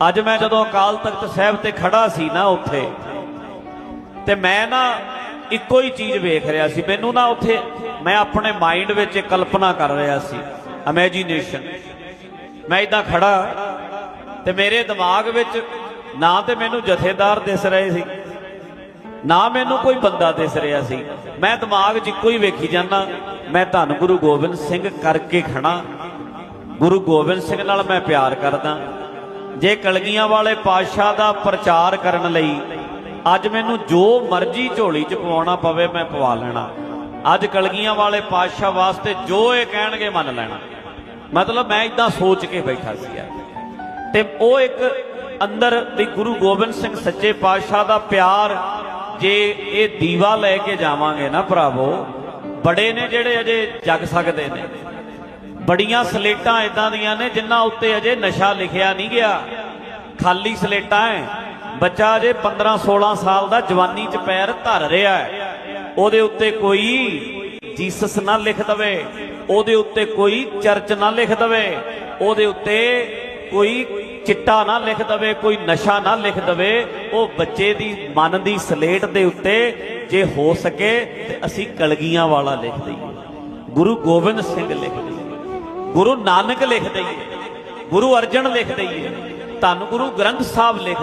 ਅੱਜ ਮੈਂ ਜਦੋਂ ਅਕਾਲ ਤਖਤ ਸਾਹਿਬ ਤੇ ਖੜਾ ਸੀ ਨਾ ਉੱਥੇ, ਤੇ ਮੈਂ ਨਾ ਇੱਕੋ ਹੀ ਚੀਜ਼ ਵੇਖ ਰਿਹਾ ਸੀ। ਮੈਨੂੰ ਨਾ ਉੱਥੇ, ਮੈਂ ਆਪਣੇ ਮਾਈਂਡ ਵਿੱਚ ਕਲਪਨਾ ਕਰ ਰਿਹਾ ਸੀ ਇਮੇਜਿਨੇਸ਼ਨ ਮੈਂ ਇਦਾਂ ਖੜਾ, ਤੇ ਮੇਰੇ ਦਿਮਾਗ ਵਿੱਚ ਨਾ ਤੇ ਮੈਨੂੰ ਜਥੇਦਾਰ ਦਿਸ ਰਹੇ ਸੀ, ਨਾ ਮੈਨੂੰ ਕੋਈ ਬੰਦਾ ਦਿਸ ਰਿਹਾ ਸੀ। ਮੈਂ ਦਿਮਾਗ 'ਚ ਇੱਕੋ ਹੀ ਵੇਖੀ ਜਾਂਦਾ, ਮੈਂ ਧੰਨ ਗੁਰੂ ਗੋਬਿੰਦ ਸਿੰਘ ਕਰਕੇ ਖੜਾ। ਗੁਰੂ ਗੋਬਿੰਦ ਸਿੰਘ ਨਾਲ ਮੈਂ ਪਿਆਰ ਕਰਦਾ। ਜੇ ਕਲਗੀਆਂ ਵਾਲੇ ਪਾਤਸ਼ਾਹ ਦਾ ਪ੍ਰਚਾਰ ਕਰਨ ਲਈ ਅੱਜ ਮੈਨੂੰ ਜੋ ਮਰਜ਼ੀ ਝੋਲੀ 'ਚ ਪਵਾਉਣਾ ਪਵੇ ਮੈਂ ਪਵਾ ਲੈਣਾ। ਅੱਜ ਕਲਗੀਆਂ ਵਾਲੇ ਪਾਤਸ਼ਾਹ ਵਾਸਤੇ ਜੋ ਇਹ ਕਹਿਣਗੇ ਮੰਨ ਲੈਣਾ। ਮਤਲਬ ਮੈਂ ਇਦਾਂ ਸੋਚ ਕੇ ਬੈਠਾ ਸੀ ਤੇ ਉਹ ਇੱਕ ਅੰਦਰ ਵੀ ਗੁਰੂ ਗੋਬਿੰਦ ਸਿੰਘ ਸੱਚੇ ਪਾਤਸ਼ਾਹ ਦਾ ਪਿਆਰ ਜੇ ਇਹ ਦੀਵਾ ਲੈ ਕੇ ਜਾਵਾਂਗੇ ਨਾ ਭਰਾਵੋ, ਬੜੇ ਨੇ ਜਿਹੜੇ ਅਜੇ ਜਗ ਸਕਦੇ ਨੇ। ਬੜੀਆਂ ਸਲੇਟਾਂ ਇਦਾਂ ਦੀਆਂ ਨੇ ਜਿਨ੍ਹਾਂ ਉੱਤੇ ਅਜੇ ਨਸ਼ਾ ਲਿਖਿਆ ਨਹੀਂ ਗਿਆ। ਖਾਲੀ ਸਲੇਟਾਂ ਐ। ਬੱਚਾ ਅਜੇ 15 16 ਸਾਲ ਦਾ ਜਵਾਨੀ 'ਚ ਪੈਰ ਧਰ ਰਿਹਾ ਹੈ ਉਹਦੇ ਉੱਤੇ ਕੋਈ ਜੀਸਸ ਨਾ ਲਿਖ ਦਵੇ। ਉਹਦੇ ਉੱਤੇ ਕੋਈ ਚਰਚ ਨਾ ਲਿਖ ਦਵੇ। ਉਹਦੇ ਉੱਤੇ ਕੋਈ ਚਿੱਟਾ ਨਾ ਲਿਖ ਦਵੇ, ਕੋਈ ਨਸ਼ਾ ਨਾ ਲਿਖ ਦਵੇ। ਉਹ ਬੱਚੇ ਦੀ ਮਨ ਦੀ ਸਲੇਟ ਦੇ ਉੱਤੇ ਜੇ ਹੋ ਸਕੇ ਤੇ ਅਸੀਂ ਕਲਗੀਆਂ ਵਾਲਾ ਲਿਖ ਦਈਏ। ਗੁਰੂ ਗੋਬਿੰਦ ਸਿੰਘ ਲਿਖ ਦਈਏ। ਗੁਰੂ ਨਾਨਕ ਲਿਖ ਦਈਏ ਗੁਰੂ ਅਰਜਨ ਲਿਖ ਦਈਏ ਧੰਨ ਗੁਰੂ ਗ੍ਰੰਥ ਸਾਹਿਬ ਲਿਖ